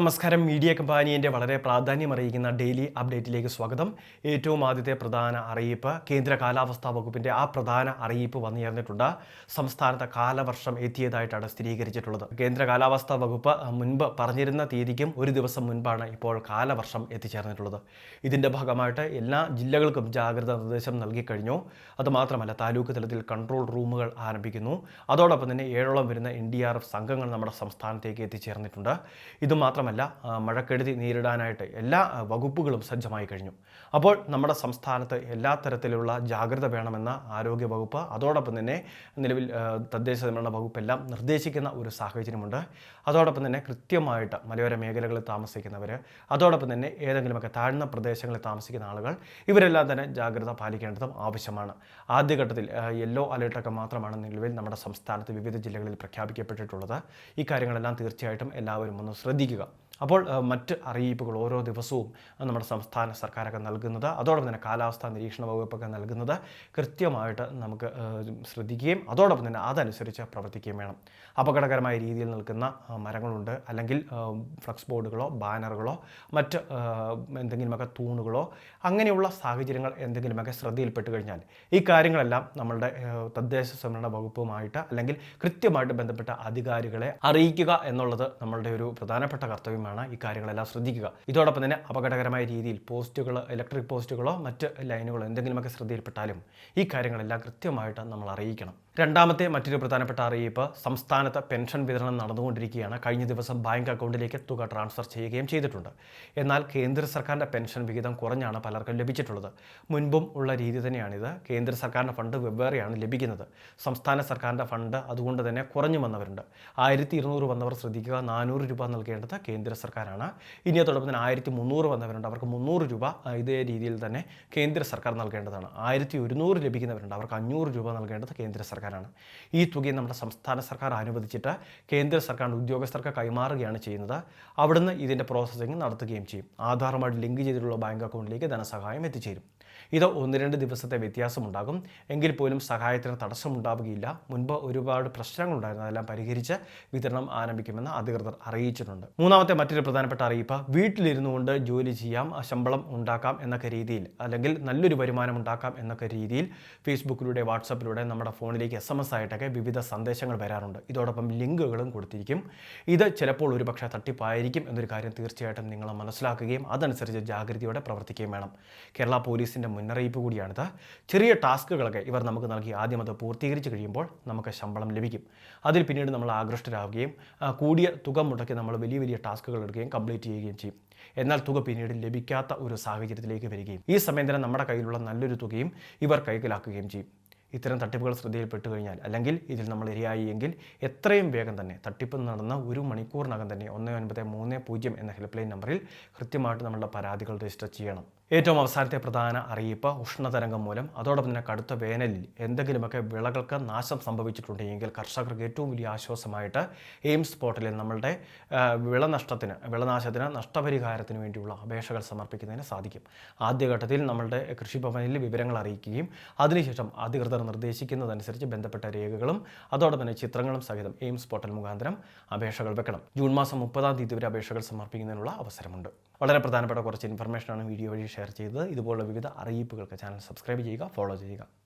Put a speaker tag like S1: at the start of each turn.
S1: നമസ്കാരം. മീഡിയ കമ്പാനിയന്റെ വളരെ പ്രാധാന്യം പ്രാധാന്യമറിയിക്കുന്ന ഡെയിലി അപ്ഡേറ്റിലേക്ക് സ്വാഗതം. ഏറ്റവും ആദ്യത്തെ പ്രധാന അറിയിപ്പ് കേന്ദ്ര കാലാവസ്ഥാ വകുപ്പിന്റെ ആ പ്രധാന അറിയിപ്പ് വന്നു ചേർന്നിട്ടുണ്ട് സംസ്ഥാനത്ത് കാലവർഷം എത്തിയതായിട്ടാണ് സ്ഥിരീകരിച്ചിട്ടുള്ളത്. കേന്ദ്ര കാലാവസ്ഥാ വകുപ്പ് മുൻപ് പറഞ്ഞിരുന്ന തീയതിക്കും ഒരു ദിവസം മുൻപാണ് ഇപ്പോൾ കാലവർഷം എത്തിച്ചേർന്നിട്ടുള്ളത്. ഇതിന്റെ ഭാഗമായിട്ട് എല്ലാ ജില്ലകൾക്കും ജാഗ്രതാ നിർദ്ദേശം നൽകിക്കഴിഞ്ഞു അതുമാത്രമല്ല താലൂക്ക് തലത്തിൽ കൺട്രോൾ റൂമുകൾ ആരംഭിക്കുന്നു. അതോടൊപ്പം തന്നെ ഏഴോളം വരുന്ന എൻ സംഘങ്ങൾ നമ്മുടെ സംസ്ഥാനത്തേക്ക് എത്തിച്ചേർന്നിട്ടുണ്ട്. ഇതുമാത്രമല്ല ആ, മഴക്കെടുതി നേരിടാനായിട്ട് എല്ലാ വകുപ്പുകളും സജ്ജമായി കഴിഞ്ഞു. അപ്പോൾ നമ്മുടെ സംസ്ഥാനത്ത് എല്ലാ തരത്തിലുള്ള ജാഗ്രത വേണമെന്ന ആരോഗ്യ വകുപ്പ് അതോടൊപ്പം തന്നെ നിലവിൽ തദ്ദേശ സ്വയംഭരണ വകുപ്പെല്ലാം നിർദ്ദേശിക്കുന്ന ഒരു സാഹചര്യമുണ്ട്. അതോടൊപ്പം തന്നെ കൃത്യമായിട്ട് മലയോര മേഖലകളിൽ താമസിക്കുന്നവർ അതോടൊപ്പം തന്നെ ഏതെങ്കിലുമൊക്കെ താഴ്ന്ന പ്രദേശങ്ങളിൽ താമസിക്കുന്ന ആളുകൾ ഇവരെല്ലാം തന്നെ ജാഗ്രത പാലിക്കേണ്ടതും ആവശ്യമാണ്. ആദ്യഘട്ടത്തിൽ യെല്ലോ അലേർട്ടൊക്കെ മാത്രമാണ് നിലവിൽ നമ്മുടെ സംസ്ഥാനത്ത് വിവിധ ജില്ലകളിൽ പ്രഖ്യാപിക്കപ്പെട്ടിട്ടുള്ളത്. ഈ കാര്യങ്ങളെല്ലാം തീർച്ചയായിട്ടും എല്ലാവരും ഒന്ന് ശ്രദ്ധിക്കുക. അപ്പോൾ മറ്റ് അറിയിപ്പുകൾ ഓരോ ദിവസവും നമ്മുടെ സംസ്ഥാന സർക്കാരൊക്കെ നൽകുന്നത് അതോടൊപ്പം തന്നെ കാലാവസ്ഥാ നിരീക്ഷണ വകുപ്പൊക്കെ നൽകുന്നത് കൃത്യമായിട്ട് നമുക്ക് ശ്രദ്ധിക്കുകയും അതോടൊപ്പം തന്നെ അതനുസരിച്ച് പ്രവർത്തിക്കുകയും വേണം. അപകടകരമായ രീതിയിൽ നിൽക്കുന്ന മരങ്ങളുണ്ട്. അല്ലെങ്കിൽ ഫ്ലക്സ് ബോർഡുകളോ ബാനറുകളോ മറ്റ് എന്തെങ്കിലുമൊക്കെ തൂണുകളോ അങ്ങനെയുള്ള സാഹചര്യങ്ങൾ എന്തെങ്കിലുമൊക്കെ ശ്രദ്ധയിൽപ്പെട്ട് കഴിഞ്ഞാൽ ഈ കാര്യങ്ങളെല്ലാം നമ്മളുടെ തദ്ദേശ സംവരണ വകുപ്പുമായിട്ട് അല്ലെങ്കിൽ കൃത്യമായിട്ട് ബന്ധപ്പെട്ട അധികാരികളെ അറിയിക്കുക എന്നുള്ളത് നമ്മളുടെ ഒരു പ്രധാനപ്പെട്ട കർത്തവ്യമാണ് ഈ കാര്യങ്ങളെല്ലാം ശ്രദ്ധിക്കുക. ഇതോടൊപ്പം തന്നെ അപകടകരമായ രീതിയിൽ പോസ്റ്റുകൾ ഇലക്ട്രിക് പോസ്റ്റുകളോ മറ്റ് ലൈനുകളോ എന്തെങ്കിലുമൊക്കെ ശ്രദ്ധയിൽപ്പെട്ടാലും ഈ കാര്യങ്ങളെല്ലാം കൃത്യമായിട്ട് നമ്മൾ അറിയിക്കണം. രണ്ടാമത്തെ മറ്റൊരു പ്രധാനപ്പെട്ട അറിയിപ്പ് സംസ്ഥാനത്ത് പെൻഷൻ വിതരണം നടന്നുകൊണ്ടിരിക്കുകയാണ്. കഴിഞ്ഞ ദിവസം ബാങ്ക് അക്കൗണ്ടിലേക്ക് തുക ട്രാൻസ്ഫർ ചെയ്യുകയും ചെയ്തിട്ടുണ്ട്. എന്നാൽ കേന്ദ്ര സർക്കാരിന്റെ പെൻഷൻ വിഹിതം കുറഞ്ഞാണ് പലർക്കും ലഭിച്ചിട്ടുള്ളത്. മുൻപും ഉള്ള രീതി തന്നെയാണിത്. കേന്ദ്ര സർക്കാരിന്റെ ഫണ്ട് വെവ്വേറെയാണ് ലഭിക്കുന്നത്. സംസ്ഥാന സർക്കാരിന്റെ ഫണ്ട് അതുകൊണ്ട് തന്നെ കുറഞ്ഞു വന്നവരുണ്ട്. ആയിരത്തി ഇരുന്നൂറ് വന്നവർ ശ്രദ്ധിക്കുക നാനൂറ് രൂപ നൽകേണ്ടത് കേന്ദ്ര സർക്കാരാണ്. ഇനി അതോടൊപ്പം തന്നെ ആയിരത്തി മുന്നൂറ് വന്നവരുണ്ട്. അവർക്ക് മുന്നൂറ് രൂപ ഇതേ രീതിയിൽ തന്നെ കേന്ദ്ര സർക്കാർ നൽകേണ്ടതാണ്. ആയിരത്തി ഒരുന്നൂറ് ലഭിക്കുന്നവരുണ്ട്. അവർക്ക് അഞ്ഞൂറ് രൂപ നൽകേണ്ടത് കേന്ദ്ര സർക്കാരാണ്. ഈ തുകയും നമ്മുടെ സംസ്ഥാന സർക്കാർ അനുവദിച്ചിട്ട് കേന്ദ്ര സർക്കാർ ഉദ്യോഗസ്ഥർക്ക് കൈമാറുകയാണ് ചെയ്യുന്നത്. അവിടുന്ന് ഇതിന്റെ പ്രോസസ്സിംഗ് നടത്തുകയും ചെയ്യും. ആധാറുമായിട്ട് ലിങ്ക് ചെയ്തിട്ടുള്ള ബാങ്ക് അക്കൗണ്ടിലേക്ക് ധനസഹായം എത്തിച്ചേരും. ഇത് ഒന്ന് രണ്ട് ദിവസത്തെ വ്യത്യാസമുണ്ടാകും. എങ്കിൽ പോലും സഹായത്തിന് തടസ്സമുണ്ടാവുകയില്ല. മുൻപ് ഒരുപാട് പ്രശ്നങ്ങളുണ്ടായിരുന്നു. അതെല്ലാം പരിഹരിച്ച് വിതരണം ആരംഭിക്കുമെന്ന് അധികൃതർ അറിയിച്ചിട്ടുണ്ട്. മൂന്നാമത്തെ മറ്റൊരു പ്രധാനപ്പെട്ട അറിയിപ്പ് വീട്ടിലിരുന്നു കൊണ്ട് ജോലി ചെയ്യാം ശമ്പളം ഉണ്ടാക്കാം എന്നൊക്കെ രീതിയിൽ അല്ലെങ്കിൽ നല്ലൊരു വരുമാനം ഉണ്ടാക്കാം എന്നൊക്കെ രീതിയിൽ ഫേസ്ബുക്കിലൂടെ വാട്സപ്പിലൂടെ നമ്മുടെ ഫോണിലേക്ക് എസ് എം എസ് ആയിട്ടൊക്കെ വിവിധ സന്ദേശങ്ങൾ വരാറുണ്ട്. ഇതോടൊപ്പം ലിങ്കുകളും കൊടുത്തിരിക്കും. ഇത് ചിലപ്പോൾ ഒരു പക്ഷേ തട്ടിപ്പായിരിക്കും എന്നൊരു കാര്യം തീർച്ചയായിട്ടും നിങ്ങൾ മനസ്സിലാക്കുകയും അതനുസരിച്ച് ജാഗ്രതയോടെ പ്രവർത്തിക്കുകയും വേണം. കേരള പോലീസിന്റെ മുന്നറിയിപ്പ് കൂടിയാണിത് ചെറിയ ടാസ്കുകളൊക്കെ ഇവർ നമുക്ക് നൽകി. ആദ്യം അത് പൂർത്തീകരിച്ച് കഴിയുമ്പോൾ നമുക്ക് ശമ്പളം ലഭിക്കും. അതിൽ പിന്നീട് നമ്മൾ ആകൃഷ്ടരാകുകയും കൂടിയ തുക മുടക്കി നമ്മൾ വലിയ വലിയ ടാസ്കുകൾ എടുക്കുകയും കംപ്ലീറ്റ് ചെയ്യുകയും ചെയ്യും. എന്നാൽ തുക പിന്നീട് ലഭിക്കാത്ത ഒരു സാഹചര്യത്തിലേക്ക് വരികയും ഈ സമയം തന്നെ നമ്മുടെ കയ്യിലുള്ള നല്ലൊരു തുകയും ഇവർ കൈക്കലാക്കുകയും ചെയ്യും. ഇത്തരം തട്ടിപ്പുകൾ ശ്രദ്ധയിൽപ്പെട്ട് കഴിഞ്ഞാൽ അല്ലെങ്കിൽ ഇതിൽ നമ്മൾ ഇരയായി എങ്കിൽ എത്രയും വേഗം തന്നെ തട്ടിപ്പ് നടന്ന ഒരു മണിക്കൂറിനകം തന്നെ ഒന്ന് ഒൻപത് മൂന്ന് പൂജ്യം എന്ന ഹെൽപ്പ് ലൈൻ നമ്പറിൽ കൃത്യമായിട്ട് നമ്മളുടെ പരാതികൾ രജിസ്റ്റർ ചെയ്യണം. ഏറ്റവും അവസാനത്തെ പ്രധാന അറിയിപ്പ് ഉഷ്ണതരംഗം മൂലം അതോടൊപ്പം തന്നെ കടുത്ത വേനലിൽ എന്തെങ്കിലുമൊക്കെ വിളകൾക്ക് നാശം സംഭവിച്ചിട്ടുണ്ടെങ്കിൽ കർഷകർക്ക് ഏറ്റവും വലിയ ആശ്വാസമായിട്ട് എയിംസ് പോർട്ടലിൽ നമ്മളുടെ വിളനഷ്ടത്തിന് വിളനാശത്തിന് നഷ്ടപരിഹാരത്തിന് വേണ്ടിയുള്ള അപേക്ഷകൾ സമർപ്പിക്കുന്നതിന് സാധിക്കും. ആദ്യഘട്ടത്തിൽ നമ്മളുടെ കൃഷിഭവനിൽ വിവരങ്ങൾ അറിയിക്കുകയും അതിനുശേഷം നിർദ്ദേശിക്കുന്നതനുസരിച്ച് ബന്ധപ്പെട്ട രേഖകളും അതോടൊപ്പം തന്നെ ചിത്രങ്ങളും സഹിതം എയിംസ് പോർട്ടൽ മുഖാന്തരം അപേക്ഷകൾ വെക്കണം. ജൂൺ മാസം മുപ്പതാം തീയതി വരെ അപേക്ഷകൾ സമർപ്പിക്കുന്നതിനുള്ള അവസരമുണ്ട്. വളരെ പ്രധാനപ്പെട്ട കുറച്ച് ഇൻഫർമേഷനാണ് വീഡിയോ വഴി ഷെയർ ചെയ്തത്. ഇതുപോലുള്ള വിവിധ അറിയിപ്പുകൾക്ക് ചാനൽ സബ്സ്ക്രൈബ് ചെയ്യുക ഫോളോ ചെയ്യുക.